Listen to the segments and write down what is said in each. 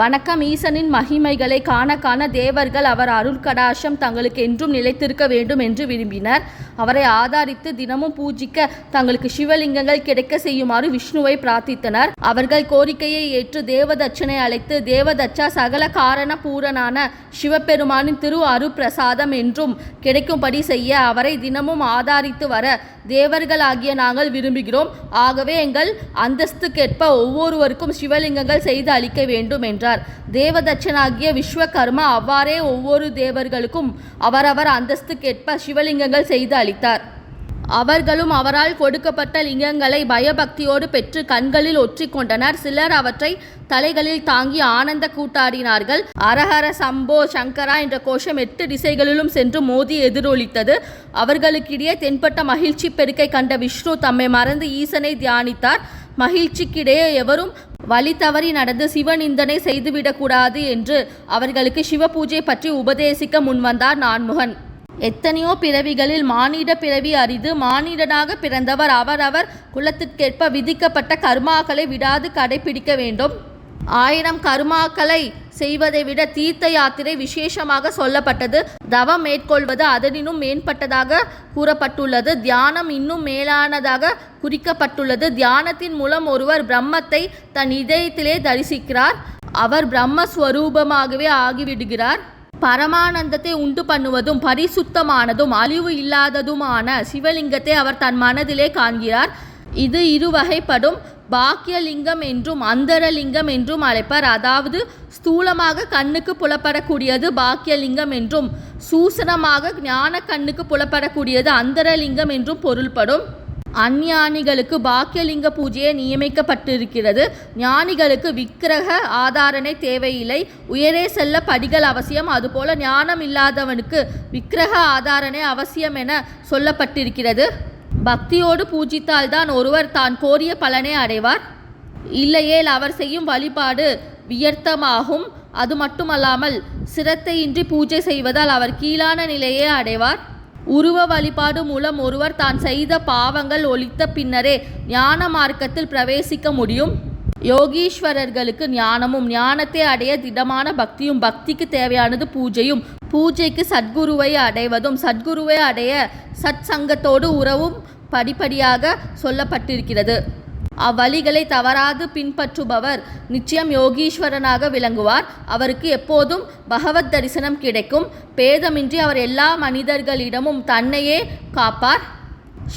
வணக்கம் ஈசனின் மகிமைகளை காண காண தேவர்கள் அவர் அருட்கடாட்சம் தங்களுக்கு என்றும் நிலைத்திருக்க வேண்டும் என்று விரும்பினர். அவரை ஆதாரித்து தினமும் பூஜிக்க தங்களுக்கு சிவலிங்கங்கள் கிடைக்க செய்யுமாறு விஷ்ணுவை பிரார்த்தித்தனர். அவர்கள் கோரிக்கையை ஏற்று தேவதச்சனை அழைத்து தேவதச்சா சகல காரண பூரனான சிவபெருமானின் திரு அருப்பிரசாதம் என்றும் கிடைக்கும்படி செய்ய அவரை தினமும் ஆதாரித்து வர தேவர்களாகிய நாங்கள் விரும்புகிறோம். ஆகவே எங்கள் அந்தஸ்துக்கேற்ப ஒவ்வொருவருக்கும் சிவலிங்கங்கள் செய்து அளிக்க வேண்டும் என்றார். தேவதச்சனாகிய விஸ்வகர்மா அவ்வாறே ஒவ்வொரு தேவர்களுக்கும் அவரவர் அந்தஸ்துக்கேற்ப சிவலிங்கங்கள் செய்து அளித்தார். அவர்களும் அவரால் கொடுக்கப்பட்ட லிங்கங்களை பயபக்தியோடு பெற்று கண்களில் ஒற்றிக்கொண்டனர். சிலர் அவற்றை தலைகளில் தாங்கி ஆனந்த கூட்டாடினார்கள் அரஹர சம்போ சங்கரா என்ற கோஷம் எட்டு திசைகளிலும் சென்று மோதி எதிரொலித்தது. அவர்களுக்கிடையே தென்பட்ட மகிழ்ச்சி பெருக்கை கண்ட விஷ்ணு தம்மை மறந்து ஈசனை தியானித்தார். மகிழ்ச்சிக்கிடையே எவரும் வழி தவறி நடந்து சிவநிந்தனை செய்துவிடக்கூடாது என்று அவர்களுக்கு சிவ பூஜை பற்றி உபதேசிக்க முன்வந்தார் நான்முகன். எத்தனையோ பிறவிகளில் மானிட பிறவி அரிது மானிடனாக பிறந்தவர் அவரவர் குலத்திற்கேற்ப விதிக்கப்பட்ட கர்மாக்களை விடாது கடைபிடிக்க வேண்டும். ஆயிரம் கர்மாக்களை செய்வதை விட தீர்த்த யாத்திரை விசேஷமாக சொல்லப்பட்டது. தவம் மேற்கொள்வது அதனினும் மேம்பட்டதாக கூறப்பட்டுள்ளது. தியானம் இன்னும் மேலானதாக குறிக்கப்பட்டுள்ளது. தியானத்தின் மூலம் ஒருவர் பிரம்மத்தை தன் இதயத்திலே தரிசிக்கிறார். அவர் பிரம்மஸ்வரூபமாகவே ஆகிவிடுகிறார். பரமானந்தத்தை உண்டு பண்ணுவதும் பரிசுத்தமானதும் அழிவு இல்லாததுமான சிவலிங்கத்தை அவர் தன் மனதிலே காண்கிறார். இது இருவகைப்படும் பாக்கியலிங்கம் என்றும் அந்தரலிங்கம் என்றும் அழைப்பர். அதாவது ஸ்தூலமாக கண்ணுக்கு புலப்படக்கூடியது பாக்கியலிங்கம் என்றும் சூசனமாக ஞான கண்ணுக்கு புலப்படக்கூடியது அந்தரலிங்கம் என்றும் பொருள்படும். அஞ்ஞானிகளுக்கு பாக்கியலிங்க பூஜையை நியமிக்கப்பட்டிருக்கிறது. ஞானிகளுக்கு விக்கிரக ஆதாரணை தேவையில்லை. உயரே செல்ல படிகள் அவசியம். அதுபோல ஞானம் இல்லாதவனுக்கு விக்கிரக ஆதாரணை அவசியம் என சொல்லப்பட்டிருக்கிறது. பக்தியோடு பூஜித்தால்தான் ஒருவர் தான் கோரிய பலனை அடைவார். இல்லையேல் அவர் செய்யும் வழிபாடு வியர்த்தமாகும். அது மட்டுமல்லாமல் சிரத்தையின்றி பூஜை செய்வதால் அவர் கீழான நிலையே அடைவார். உருவ வழிபாடு மூலம் ஒருவர் தான் செய்த பாவங்கள் ஒழித்த பின்னரே ஞான மார்க்கத்தில் பிரவேசிக்க முடியும். யோகீஸ்வரர்களுக்கு ஞானமும் ஞானத்தை அடைய திடமான பக்தியும் பக்திக்கு தேவையானது பூஜையும் பூஜைக்கு சத்குருவை அடைவதும் சத்குருவை அடைய சத் சங்கத்தோடு உறவும் படிப்படியாக சொல்லப்பட்டிருக்கிறது. அவ்வழிகளை தவறாது பின்பற்றுபவர் நிச்சயம் யோகீஸ்வரனாக விளங்குவார். அவருக்கு எப்போதும் பகவத் தரிசனம் கிடைக்கும். பேதமின்றி அவர் எல்லா மனிதர்களிடமும் தன்னையே காப்பார்.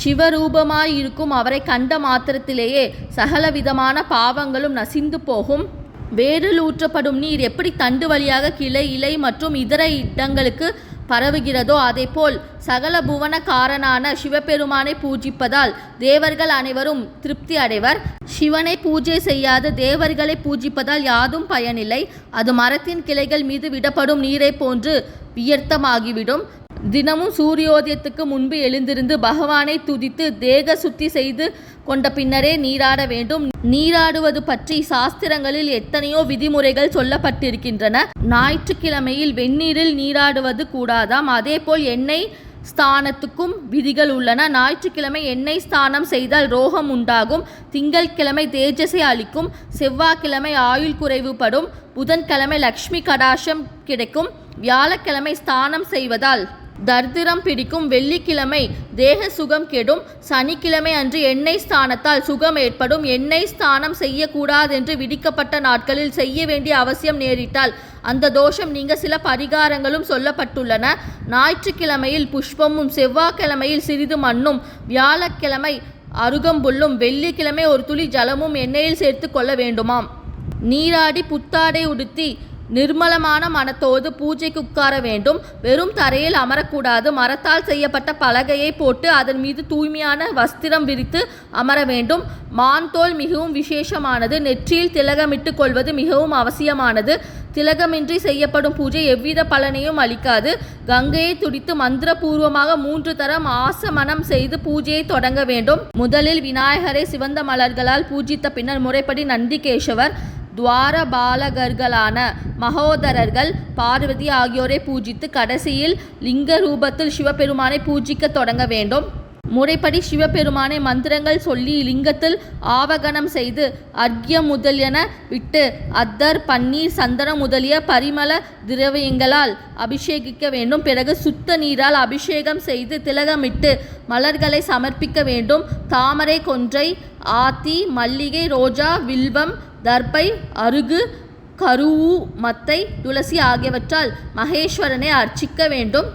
சிவரூபமாயிருக்கும் அவரை கண்ட மாத்திரத்திலேயே சகலவிதமான பாவங்களும் நசிந்து போகும். வேரில் ஊற்றப்படும் நீர் எப்படி தண்டு வழியாக கிளை இலை மற்றும் இதர இடங்களுக்கு பரவுகிறதோ அதேபோல் சகல புவனக்காரனான சிவபெருமானை பூஜிப்பதால் தேவர்கள் அனைவரும் திருப்தி அடைவர். சிவனை பூஜை செய்யாத தேவர்களை பூஜிப்பதால் யாதும் பயனில்லை. அது மரத்தின் கிளைகள் மீது விடப்படும் நீரை போன்று வியர்த்தமாகிவிடும். தினமும் சூரியோதயத்துக்கு முன்பு எழுந்திருந்து பகவானை துதித்து தேக சுத்தி செய்து கொண்ட பின்னரே நீராட வேண்டும். நீராடுவது பற்றி சாஸ்திரங்களில் எத்தனையோ விதிமுறைகள் சொல்லப்பட்டிருக்கின்றன. ஞாயிற்றுக்கிழமையில் வெந்நீரில் நீராடுவது கூடாதாம். அதேபோல் எண்ணெய் ஸ்தானத்துக்கும் விதிகள் உள்ளன. ஞாயிற்றுக்கிழமை எண்ணெய் ஸ்தானம் செய்தால் ரோகம் உண்டாகும். திங்கட்கிழமை தேஜசை அளிக்கும். செவ்வாய்க்கிழமை ஆயுள் குறைவுபடும் புதன்கிழமை லக்ஷ்மி கடாஷம் கிடைக்கும். வியாழக்கிழமை ஸ்தானம் செய்வதால் தர்திரம் பிடிக்கும் வெள்ளிக்கிழமை தேக சுகம் கெடும். சனிக்கிழமை அன்று எண்ணெய் ஸ்தானத்தால் சுகம் ஏற்படும். எண்ணெய் ஸ்தானம் செய்யக்கூடாதென்று விதிக்கப்பட்ட நாட்களில் செய்ய வேண்டிய அவசியம் நேரிட்டால் அந்த தோஷம் நீங்க சில பரிகாரங்களும் சொல்லப்பட்டுள்ளன. ஞாயிற்றுக்கிழமையில் புஷ்பமும் செவ்வாய்க்கிழமையில் சிறிது மண்ணும் வியாழக்கிழமை அருகம்புல்லும் வெள்ளிக்கிழமை ஒரு துளி ஜலமும் எண்ணெயில் சேர்த்து கொள்ள வேண்டுமாம். நீராடி புத்தாடை உடுத்தி நிர்மலமான மனத்தோடு பூஜைக்கு உட்கார வேண்டும். வெறும் தரையில் அமரக்கூடாது. மரத்தால் செய்யப்பட்ட பலகையை போட்டு அதன் மீது தூய்மையான வஸ்திரம் விரித்து அமர வேண்டும். மான்தோல் மிகவும் விசேஷமானது. நெற்றியில் திலகமிட்டு கொள்வது மிகவும் அவசியமானது. திலகமின்றி செய்யப்படும் பூஜை எவ்வித பலனையும் அளிக்காது. கங்கையை துடித்து மந்திரபூர்வமாக மூன்று தரம் ஆசமனம் செய்து பூஜையை தொடங்க வேண்டும். முதலில் விநாயகரை சிவந்த மலர்களால் பூஜித்த பின்னர் முறைப்படி நந்திகேசவர் துவாரபாலகர்களான மகோதரர்கள் பார்வதி ஆகியோரை பூஜித்து கடைசியில் லிங்க ரூபத்தில் சிவபெருமானை பூஜிக்க தொடங்க வேண்டும். முறைப்படி சிவபெருமானை மந்திரங்கள் சொல்லி லிங்கத்தில் ஆவகனம் செய்து அர்க்கியம் முதலியன விட்டு அத்தர் பன்னீர் சந்தனம் முதலிய பரிமள திரவியங்களால் அபிஷேகிக்க வேண்டும். பிறகு சுத்த நீரால் அபிஷேகம் செய்து திலகமிட்டு மலர்களை சமர்ப்பிக்க வேண்டும். தாமரை கொன்றை ஆத்தி மல்லிகை ரோஜா வில்வம் தர்பை அருகு கருவு மத்தை துளசி ஆகியவற்றால் மகேஸ்வரனை அர்ச்சிக்க வேண்டும்.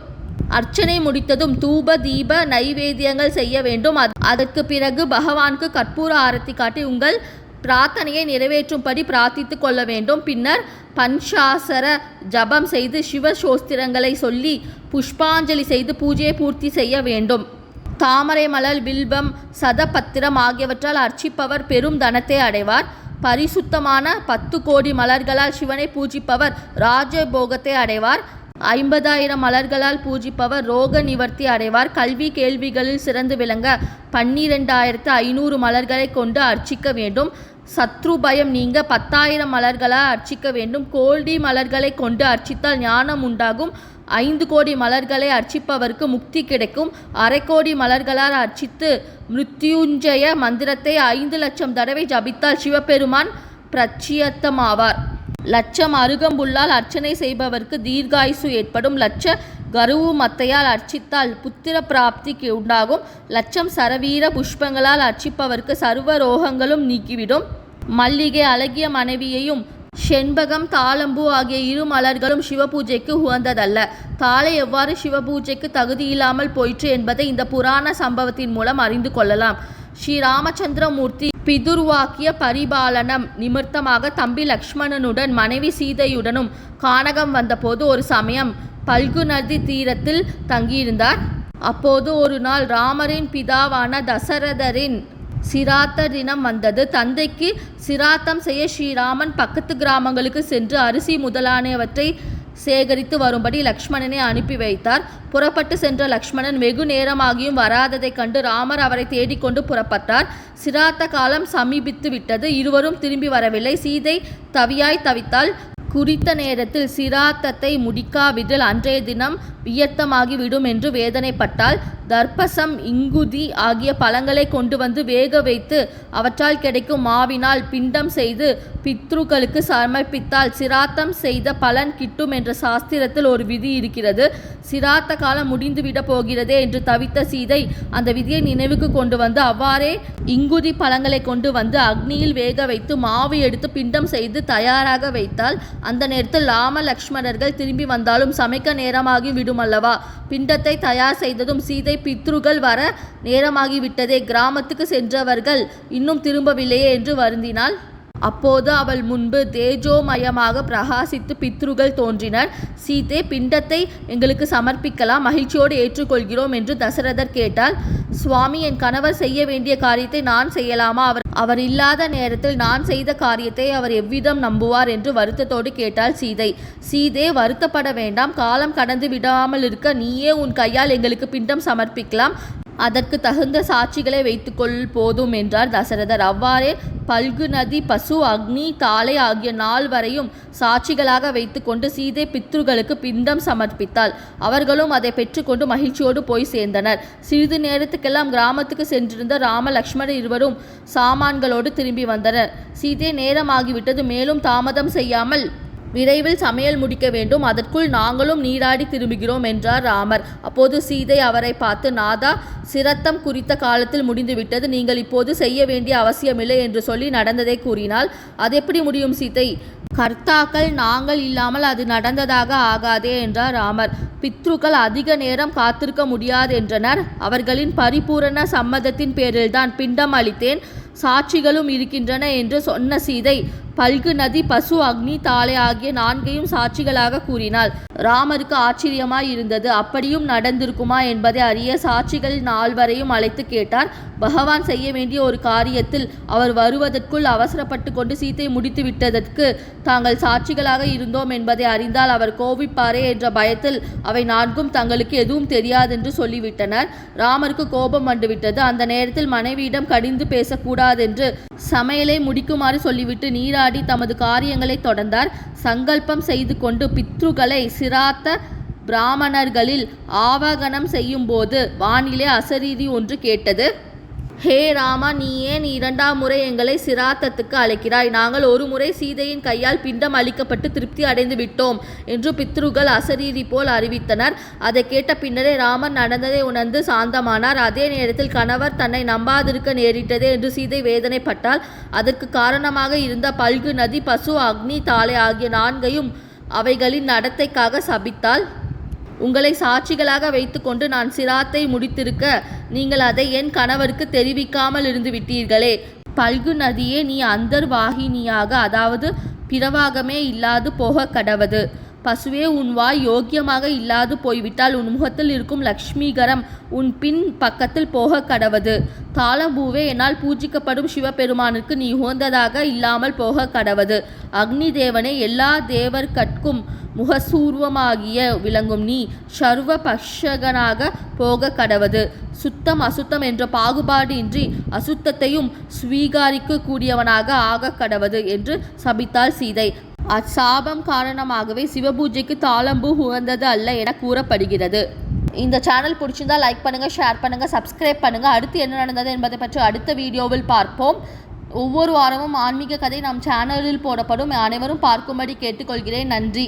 அர்ச்சனை முடித்ததும் தூப தீப நைவேத்தியங்கள் செய்ய வேண்டும். அதற்கு பிறகு பகவானுக்கு கற்பூர ஆரத்தி காட்டி உங்கள் பிரார்த்தனையை நிறைவேற்றும்படி பிரார்த்தித்து கொள்ள வேண்டும். பின்னர் பஞ்சாசர ஜபம் செய்து சிவ சோஸ்திரங்களை சொல்லி புஷ்பாஞ்சலி செய்து பூஜையை பூர்த்தி செய்ய வேண்டும். தாமரை மலர் வில்வம் சதபத்திரம் ஆகியவற்றால் அர்ச்சிப்பவர் பெரும் தனத்தை அடைவார். பரிசுத்தமான பத்து கோடி மலர்களால் சிவனை பூஜிப்பவர் ராஜபோகத்தை அடைவார். ஐம்பதாயிரம் மலர்களால் பூஜிப்பவர் ரோக நிவர்த்தி அடைவார். கல்வி கேள்விகளில் சிறந்து விளங்க பன்னிரெண்டாயிரத்து ஐநூறு மலர்களை கொண்டு அர்ச்சிக்க வேண்டும். சத்ரு பயம் நீங்க பத்தாயிரம் மலர்களால் அர்ச்சிக்க வேண்டும். கோல்டி மலர்களை கொண்டு அர்ச்சித்தால் ஞானம் உண்டாகும். ஐந்து கோடி மலர்களை அர்ச்சிப்பவருக்கு முக்தி கிடைக்கும். அரை கோடி மலர்களால் அர்ச்சித்து மிருத்யுஞ்சய மந்திரத்தை ஐந்து லட்சம் தடவை ஜபித்தால் சிவபெருமான் பிரச்சியத்தமாவார். லட்சம் அருகம்புல்லால் அர்ச்சனை செய்பவர்க்கு தீர்காயுசு ஏற்படும் லட்ச கருவு மத்தையால் அர்ச்சித்தால் புத்திர பிராப்திக்கு உண்டாகும். லட்சம் சரவீர புஷ்பங்களால் அர்ச்சிப்பவர்க்கு சர்வ ரோகங்களும் நீக்கிவிடும். மல்லிகை அழகிய மனைவியையும் செண்பகம் தாளம்பூ ஆகிய இரு மலர்களும் சிவபூஜைக்கு உகந்ததல்ல. தாளை எவ்வாறு சிவபூஜைக்கு தகுதி இல்லாமல் போயிற்று என்பதை இந்த புராண சம்பவத்தின் மூலம் அறிந்து கொள்ளலாம். ஸ்ரீ ராமச்சந்திரமூர்த்தி பிதுர்வாக்கிய பரிபாலனம். நிமித்தமாக தம்பி லக்ஷ்மணனுடன் மனைவி சீதையுடனும் கானகம் வந்தபோது ஒரு சமயம் பல்கு நதி தீரத்தில் தங்கியிருந்தார். அப்போது ஒரு நாள் ராமரின் பிதாவான தசரதரின் சிராத்த தினம் வந்தது. தந்தைக்கு சிராத்தம் செய்ய ஸ்ரீராமன் பக்கத்து கிராமங்களுக்கு சென்று அரிசி முதலானவற்றை சேகரித்து வரும்படி லக்ஷ்மணனை அனுப்பி வைத்தார். புறப்பட்டு சென்ற லக்ஷ்மணன் வெகு நேரமாகியும் வராததைக் கண்டு ராமர் அவரை தேடிக்கொண்டு புறப்பட்டார். சிராத்த காலம் சமீபித்து விட்டது இருவரும் திரும்பி வரவில்லை. சீதை தவியாய் தவித்தால் குறித்த நேரத்தில் சிராத்தத்தை முடிக்காவிடில் அன்றைய தினம் வியர்த்தமாகி விடும் என்று வேதனைப்பட்டால் தர்ப்பசம் இங்குதி ஆகிய பழங்களை கொண்டு வந்து வேக வைத்து அவற்றால் கிடைக்கும் மாவினால் பிண்டம் செய்து பித்ருக்களுக்கு சமர்ப்பித்தால் சிராத்தம் செய்த பலன் கிட்டும் என்ற சாஸ்திரத்தில் ஒரு விதி இருக்கிறது. சிராத்த காலம் முடிந்துவிட போகிறதே என்று தவித்த சீதை அந்த விதியை நினைவுக்கு கொண்டு வந்து அவ்வாறே இங்குதி பழங்களை கொண்டு வந்து அக்னியில் வேக வைத்து மாவு எடுத்து பிண்டம் செய்து தயாராக வைத்தால் அந்த நேரத்தில் ராம லக்ஷ்மணர்கள் திரும்பி வந்தாலும் சமைக்க நேரமாகி விடும் அல்லவா பிண்டத்தை தயார் செய்ததும் சீதை பித்ருகள் வர நேரமாகிவிட்டதே கிராமத்துக்கு சென்றவர்கள் இன்னும் திரும்பவில்லையே என்று வருந்தினாள் அப்போது அவள் முன்பு தேஜோமயமாக பிரகாசித்து பித்ருகள் தோன்றினர். சீதே பிண்டத்தை எங்களுக்கு சமர்ப்பிக்கலாம் மகிழ்ச்சியோடு ஏற்றுக்கொள்கிறோம் என்று தசரதர் கேட்டால் சுவாமி என் கணவர் செய்ய வேண்டிய காரியத்தை நான் செய்யலாமா? அவர் அவர் இல்லாத நேரத்தில் நான் செய்த காரியத்தை அவர் எவ்விதம் நம்புவார்? என்று வருத்தத்தோடு கேட்டாள் சீதை. சீதே வருத்தப்பட வேண்டாம். காலம் கடந்து விடாமல் இருக்க நீயே உன் கையால் எங்களுக்கு பிண்டம் சமர்ப்பிக்கலாம். அதற்கு தகுந்த சாட்சிகளை வைத்துக்கொள் போதும் என்றார் தசரதர். அவ்வாறே பல்கு நதி பசு அக்னி தாளை ஆகிய நாள் வரையும் சாட்சிகளாக வைத்துக்கொண்டு சீதை பித்ருகளுக்கு பிண்டம் சமர்ப்பித்தாள். அவர்களும் அதை பெற்றுக்கொண்டு மகிழ்ச்சியோடு போய் சேர்ந்தனர். சிறிது நேரத்துக்கெல்லாம் கிராமத்துக்கு சென்றிருந்த ராம லக்ஷ்மண இருவரும் சாமான்களோடு திரும்பி வந்தனர். சீதை நேரமாகிவிட்டது மேலும் தாமதம் செய்யாமல் விரைவில் சமையல் முடிக்க வேண்டும். அதற்குள் நாங்களும் நீராடி திரும்புகிறோம் என்றார் ராமர். அப்போது சீதை அவரை பார்த்து நாதா சிரத்தம் குறித்த காலத்தில் முடிந்துவிட்டது. நீங்கள் இப்போது செய்ய வேண்டிய அவசியமில்லை என்று சொல்லி நடந்ததை கூறினால் அது எப்படி முடியும் சீதை? கர்த்தாக்கள் நாங்கள் இல்லாமல் அது நடந்ததாக ஆகாதே என்றார் ராமர். பித்ருக்கள் அதிக நேரம் காத்திருக்க முடியாது என்றனர். அவர்களின் பரிபூரண சம்மதத்தின் பேரில்தான் பிண்டம் அளித்தேன். சாட்சிகளும் இருக்கின்றன என்று சொன்ன சீதை பல்கு நதி பசு அக்னி தாளை ஆகிய நான்கையும் சாட்சிகளாக கூறினாள். ராமருக்கு ஆச்சரியமாய் இருந்தது. அப்படியும் நடந்திருக்குமா என்பதை அறிய சாட்சிகள் நால்வரையும் அழைத்து கேட்டார். பகவான் செய்ய வேண்டிய ஒரு காரியத்தில் அவர் வருவதற்குள் அவசரப்பட்டு கொண்டு சீத்தை முடித்து விட்டதற்கு தாங்கள் சாட்சிகளாக இருந்தோம் என்பதை அறிந்தால் அவர் கோபிப்பாரே என்ற பயத்தில் அவை நான்கும் தங்களுக்கு எதுவும் தெரியாதென்று சொல்லிவிட்டனர். ராமருக்கு கோபம் வந்துவிட்டது. அந்த நேரத்தில் மனைவியிடம் கடிந்து பேசக்கூடாதென்று சமையலை முடிக்குமாறு சொல்லிவிட்டு நீராடி தமது காரியங்களை தொடர்ந்தார். சங்கல்பம் செய்து கொண்டு பித்ருகளை சிராத்த பிராமணர்களில் ஆவாகனம் செய்யும்போது வானிலே அசரீதி ஒன்று கேட்டது. ஹே ராமா நீ ஏன் இரண்டாம் முறை எங்களை சிராத்தத்துக்கு அழைக்கிறாய்? நாங்கள் ஒரு முறை சீதையின் கையால் பிண்டம் அளிக்கப்பட்டு திருப்தி அடைந்து விட்டோம் என்று பித்ருகள் அசரீரி போல் அறிவித்தனர். அதை கேட்ட பின்னரே ராமன் நடந்ததை உணர்ந்து சாந்தமானார். அதே நேரத்தில் கணவர் தன்னை நம்பாதிருக்க நேரிட்டதே என்று சீதை வேதனைப்பட்டால் அதற்கு காரணமாக இருந்த பல்கு நதி பசு அக்னி தாளை ஆகிய நான்கையும் அவைகளின் நடத்தைக்காக சபித்தாள். உங்களை சாட்சிகளாக வைத்துக்கொண்டு நான் சிராத்தை முடித்திருக்க நீங்கள் அதை என் கணவருக்கு தெரிவிக்காமல் இருந்து விட்டீர்களே. பல்கு நதியே நீ அந்தர்வாகினியாக அதாவது பிறவாகமே இல்லாது போக கடவது. பசுவே உன் வாய் யோக்கியமாக இல்லாது போய்விட்டால் உன் முகத்தில் இருக்கும் லக்ஷ்மிகரம் உன் பின் பக்கத்தில் போக கடவது. தாளம்பூவே என்னால் பூஜிக்கப்படும் சிவபெருமானுக்கு நீ உகந்ததாக இல்லாமல் போக கடவது. அக்னி தேவனே எல்லா தேவர்கட்கும் முகசூர்வமாகிய விளங்கும் நீ சர்வ பக்ஷகனாக போக கடவது. சுத்தம் அசுத்தம் என்ற பாகுபாடு இன்றி அசுத்தத்தையும் ஸ்வீகாரிக்க கூடியவனாக ஆக கடவது என்று சபித்தாள் சீதை. அச்சாபம் காரணமாகவே சிவபூஜைக்கு தாளம்பூ உகந்தது அல்ல என கூறப்படுகிறது. இந்த சேனல் பிடிச்சிருந்தா லைக் பண்ணுங்கள் ஷேர் பண்ணுங்கள் சப்ஸ்கிரைப் பண்ணுங்கள் அடுத்து என்ன நடந்தது என்பதை பற்றி அடுத்த வீடியோவில் பார்ப்போம். ஒவ்வொரு வாரமும் ஆன்மீக கதை நம் சேனலில் போடப்படும். அனைவரும் பார்க்கும்படி கேட்டுக்கொள்கிறேன். நன்றி.